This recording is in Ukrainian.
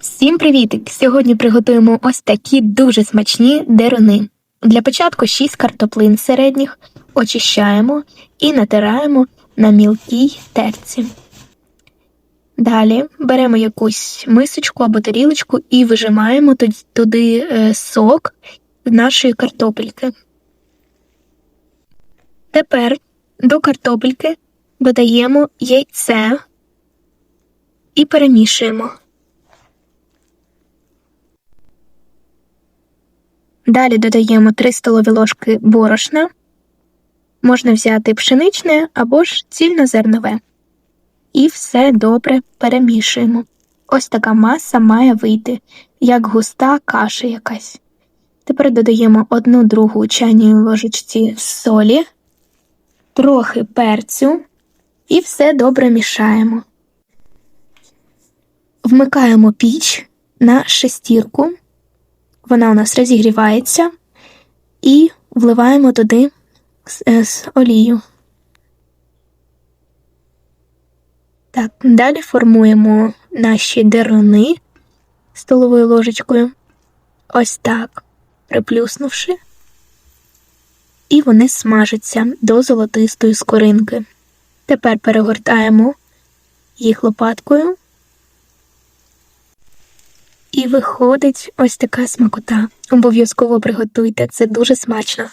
Всім привітик! Сьогодні приготуємо ось такі дуже смачні деруни. Для початку 6 картоплин середніх очищаємо і натираємо на мілкій терці. Далі беремо якусь мисочку або тарілочку і вижимаємо туди- туди е, сок нашої картопельки. Тепер до картопельки додаємо яйце і перемішуємо. Далі додаємо 3 столові ложки борошна. Можна взяти пшеничне або ж цільнозернове. І все добре перемішуємо. Ось така маса має вийти, як густа каша якась. Тепер додаємо 1 другу чайній ложечці солі, трохи перцю і все добре мішаємо. Вмикаємо піч на шестірку вона у нас розігрівається і вливаємо туди е, олію. Так, далі формуємо наші деруни столовою ложечкою. Ось так, приплюснувши. І вони смажаться до золотистої скоринки. Тепер перегортаємо їх лопаткою. І виходить ось така смакота. Обов'язково приготуйте, це дуже смачно.